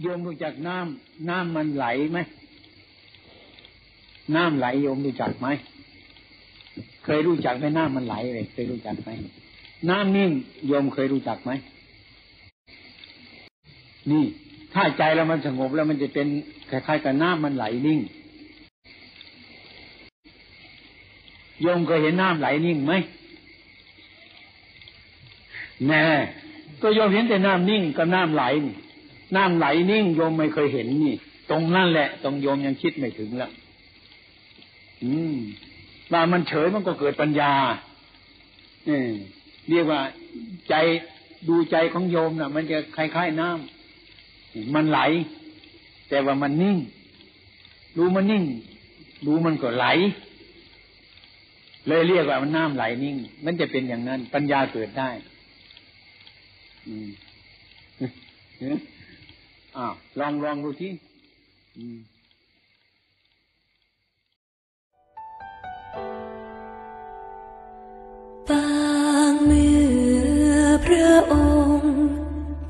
โยมรู้จักน้ำน้ำมันไหลไหมน้ำไหลโยมรู้จักไหมเคยรู้จักไหมน้ำมันไหลเลยเคยรู้จักไหมน้ำนิ่งโยมเคยรู้จักไหมนี่ถ้าใจเรามันสงบแล้วมันจะเป็นคล้ายๆกับน้ำมันไหลนิ่งโยมเคยเห็นน้ำไหลนิ่งไหมแน่ก็โยมเห็นแต่น้ำนิ่งกับน้ำไหลน้ น้ำไหลนิ่งโยมไม่เคยเห็นนี่ ตรงนั่นแหละ ตรงโยมยังคิดไม่ถึงแล้วอืมว่ามันเฉยมันก็เกิดปัญญาเอเรียกว่าใจดูใจของโยมนะ่ะ มันจะคล้ายๆน้ำมันไหล แต่ว่ามันนิ่ง รู้มันนิ่ง รู้มันก็ไหล เลยเรียกว่ามันน้ำไหลนิ่ง มันจะเป็นอย่างนั้น ปัญญาเกิดได้ อืม อ้าวลองลองดูที่อืมปางเมื่อพระองค์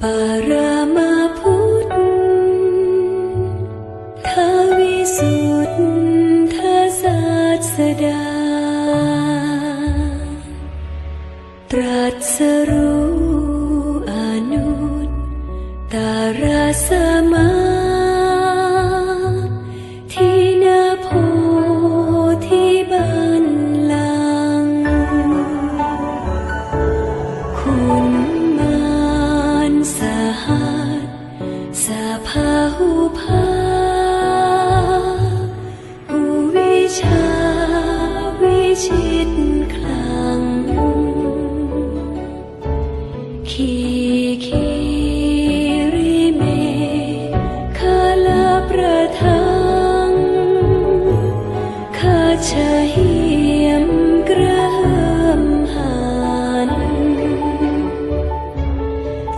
ปารามาพุทธทวิสุทธศาสดา ตรัสรู้ ชิตคลังขีขีริเมคาลาประทังคาชะเหียมกระเหิมหัน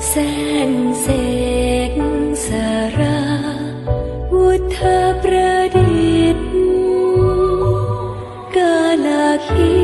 แส 一